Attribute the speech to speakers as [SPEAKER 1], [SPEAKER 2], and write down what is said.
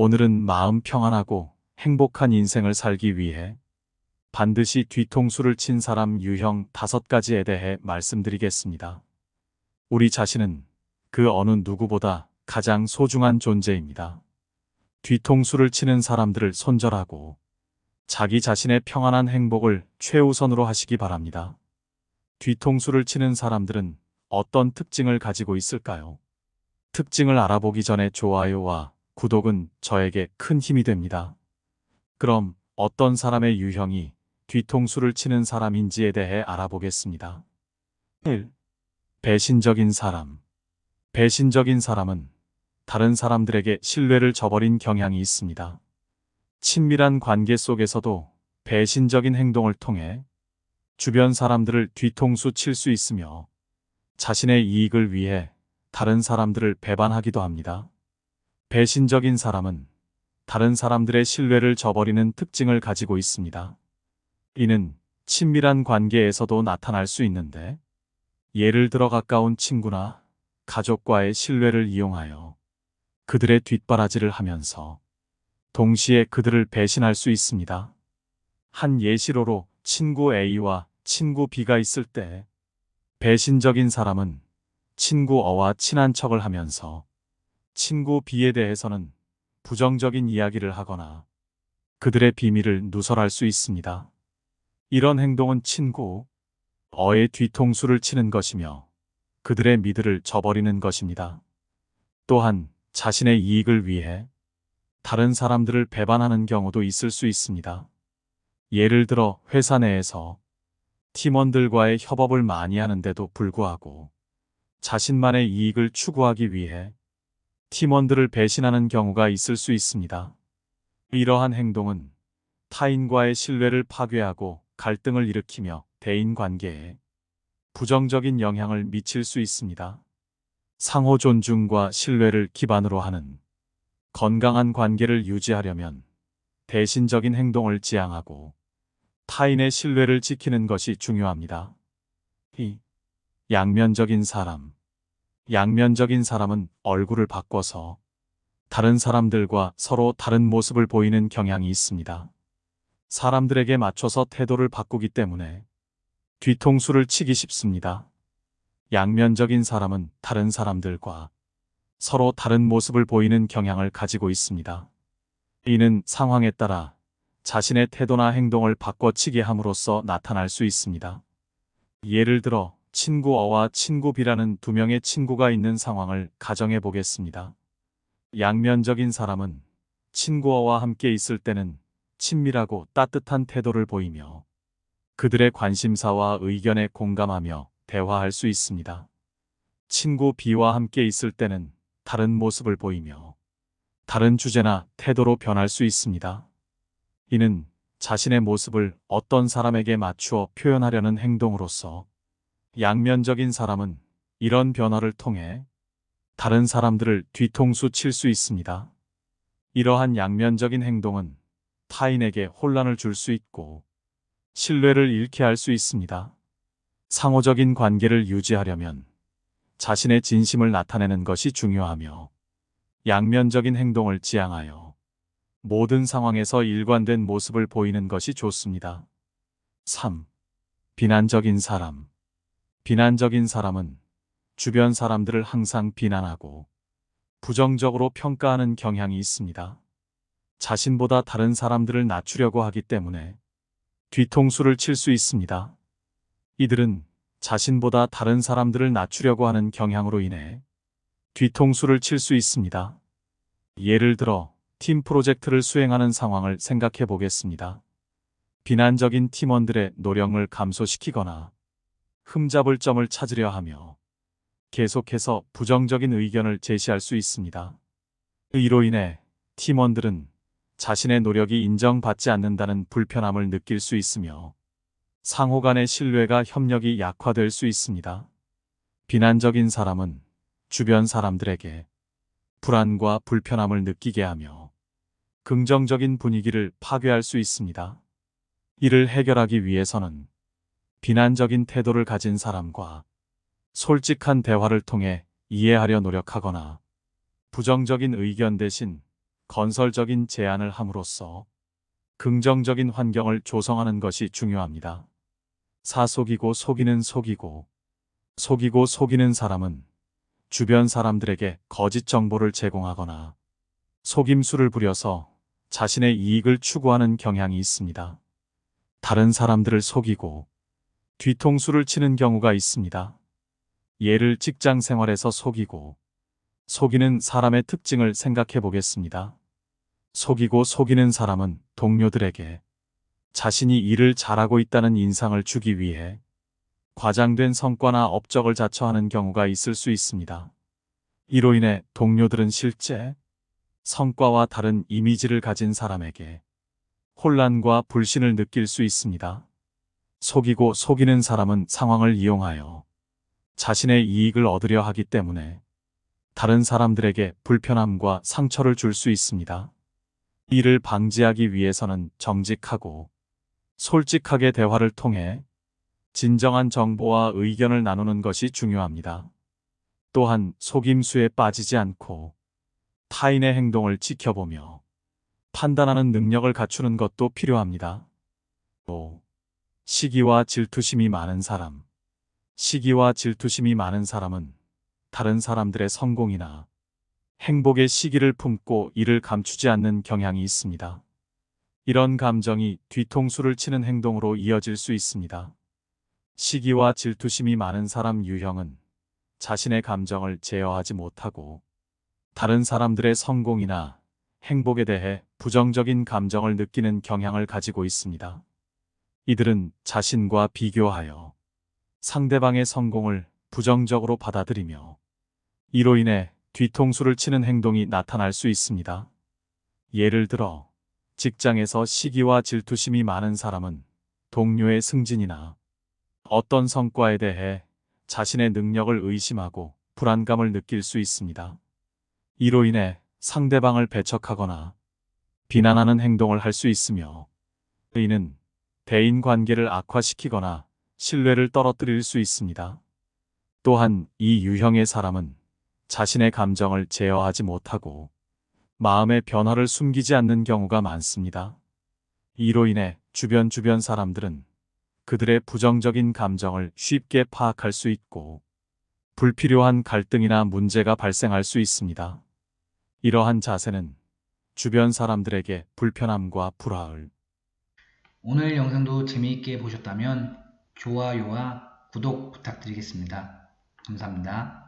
[SPEAKER 1] 오늘은 마음 평안하고 행복한 인생을 살기 위해 반드시 뒤통수를 친 사람 유형 다섯 가지에 대해 말씀드리겠습니다. 우리 자신은 그 어느 누구보다 가장 소중한 존재입니다. 뒤통수를 치는 사람들을 손절하고 자기 자신의 평안한 행복을 최우선으로 하시기 바랍니다. 뒤통수를 치는 사람들은 어떤 특징을 가지고 있을까요? 특징을 알아보기 전에 좋아요와 구독은 저에게 큰 힘이 됩니다. 그럼 어떤 사람의 유형이 뒤통수를 치는 사람인지에 대해 알아보겠습니다. 1. 배신적인 사람. 배신적인 사람은 다른 사람들에게 신뢰를 저버린 경향이 있습니다. 친밀한 관계 속에서도 배신적인 행동을 통해 주변 사람들을 뒤통수 칠 수 있으며 자신의 이익을 위해 다른 사람들을 배반하기도 합니다. 배신적인 사람은 다른 사람들의 신뢰를 저버리는 특징을 가지고 있습니다. 이는 친밀한 관계에서도 나타날 수 있는데, 예를 들어 가까운 친구나 가족과의 신뢰를 이용하여 그들의 뒷바라지를 하면서 동시에 그들을 배신할 수 있습니다. 한 예시로로 친구 A와 친구 B가 있을 때 배신적인 사람은 친구 어와 친한 척을 하면서 친구 B에 대해서는 부정적인 이야기를 하거나 그들의 비밀을 누설할 수 있습니다. 이런 행동은 친구 어의 뒤통수를 치는 것이며 그들의 미드를 저버리는 것입니다. 또한 자신의 이익을 위해 다른 사람들을 배반하는 경우도 있을 수 있습니다. 예를 들어 회사 내에서 팀원들과의 협업을 많이 하는데도 불구하고 자신만의 이익을 추구하기 위해 팀원들을 배신하는 경우가 있을 수 있습니다. 이러한 행동은 타인과의 신뢰를 파괴하고 갈등을 일으키며 대인 관계에 부정적인 영향을 미칠 수 있습니다. 상호 존중과 신뢰를 기반으로 하는 건강한 관계를 유지하려면 대신적인 행동을 지향하고 타인의 신뢰를 지키는 것이 중요합니다. 2. 양면적인 사람. 양면적인 사람은 얼굴을 바꿔서 다른 사람들과 서로 다른 모습을 보이는 경향이 있습니다. 사람들에게 맞춰서 태도를 바꾸기 때문에 뒤통수를 치기 쉽습니다. 양면적인 사람은 다른 사람들과 서로 다른 모습을 보이는 경향을 가지고 있습니다. 이는 상황에 따라 자신의 태도나 행동을 바꿔치게 함으로써 나타날 수 있습니다. 예를 들어 친구 어와 친구 B라는 두 명의 친구가 있는 상황을 가정해 보겠습니다. 양면적인 사람은 친구 어와 함께 있을 때는 친밀하고 따뜻한 태도를 보이며 그들의 관심사와 의견에 공감하며 대화할 수 있습니다. 친구 B와 함께 있을 때는 다른 모습을 보이며 다른 주제나 태도로 변할 수 있습니다. 이는 자신의 모습을 어떤 사람에게 맞추어 표현하려는 행동으로서 양면적인 사람은 이런 변화를 통해 다른 사람들을 뒤통수 칠 수 있습니다. 이러한 양면적인 행동은 타인에게 혼란을 줄 수 있고 신뢰를 잃게 할 수 있습니다. 상호적인 관계를 유지하려면 자신의 진심을 나타내는 것이 중요하며 양면적인 행동을 지향하여 모든 상황에서 일관된 모습을 보이는 것이 좋습니다. 3. 비난적인 사람. 비난적인 사람은 주변 사람들을 항상 비난하고 부정적으로 평가하는 경향이 있습니다. 자신보다 다른 사람들을 낮추려고 하기 때문에 뒤통수를 칠 수 있습니다. 이들은 자신보다 다른 사람들을 낮추려고 하는 경향으로 인해 뒤통수를 칠 수 있습니다. 예를 들어 팀 프로젝트를 수행하는 상황을 생각해 보겠습니다. 비난적인 팀원들의 노력을 감소시키거나 흠잡을 점을 찾으려 하며 계속해서 부정적인 의견을 제시할 수 있습니다. 이로 인해 팀원들은 자신의 노력이 인정받지 않는다는 불편함을 느낄 수 있으며 상호 간의 신뢰가 협력이 약화될 수 있습니다. 비난적인 사람은 주변 사람들에게 불안과 불편함을 느끼게 하며 긍정적인 분위기를 파괴할 수 있습니다. 이를 해결하기 위해서는 비난적인 태도를 가진 사람과 솔직한 대화를 통해 이해하려 노력하거나 부정적인 의견 대신 건설적인 제안을 함으로써 긍정적인 환경을 조성하는 것이 중요합니다. 사속이고 속이는 속이고 속이고 속이는 사람은 주변 사람들에게 거짓 정보를 제공하거나 속임수를 부려서 자신의 이익을 추구하는 경향이 있습니다. 다른 사람들을 속이고 뒤통수를 치는 경우가 있습니다. 예를 직장 생활에서 속이고 속이는 사람의 특징을 생각해 보겠습니다. 속이고 속이는 사람은 동료들에게 자신이 일을 잘하고 있다는 인상을 주기 위해 과장된 성과나 업적을 자처하는 경우가 있을 수 있습니다. 이로 인해 동료들은 실제 성과와 다른 이미지를 가진 사람에게 혼란과 불신을 느낄 수 있습니다. 속이고 속이는 사람은 상황을 이용하여 자신의 이익을 얻으려 하기 때문에 다른 사람들에게 불편함과 상처를 줄 수 있습니다. 이를 방지하기 위해서는 정직하고 솔직하게 대화를 통해 진정한 정보와 의견을 나누는 것이 중요합니다. 또한 속임수에 빠지지 않고 타인의 행동을 지켜보며 판단하는 능력을 갖추는 것도 필요합니다. 또 시기와 질투심이 많은 사람 시기와 질투심이 많은 사람은 다른 사람들의 성공이나 행복의 시기를 품고 이를 감추지 않는 경향이 있습니다. 이런 감정이 뒤통수를 치는 행동으로 이어질 수 있습니다. 시기와 질투심이 많은 사람 유형은 자신의 감정을 제어하지 못하고 다른 사람들의 성공이나 행복에 대해 부정적인 감정을 느끼는 경향을 가지고 있습니다. 이들은 자신과 비교하여 상대방의 성공을 부정적으로 받아들이며 이로 인해 뒤통수를 치는 행동이 나타날 수 있습니다. 예를 들어 직장에서 시기와 질투심이 많은 사람은 동료의 승진이나 어떤 성과에 대해 자신의 능력을 의심하고 불안감을 느낄 수 있습니다. 이로 인해 상대방을 배척하거나 비난하는 행동을 할 수 있으며 이는 대인 관계를 악화시키거나 신뢰를 떨어뜨릴 수 있습니다. 또한 이 유형의 사람은 자신의 감정을 제어하지 못하고 마음의 변화를 숨기지 않는 경우가 많습니다. 이로 인해 주변 주변 사람들은 그들의 부정적인 감정을 쉽게 파악할 수 있고 불필요한 갈등이나 문제가 발생할 수 있습니다. 이러한 자세는 주변 사람들에게 불편함과 불화를
[SPEAKER 2] 오늘 영상도 재미있게 보셨다면 좋아요와 구독 부탁드리겠습니다. 감사합니다.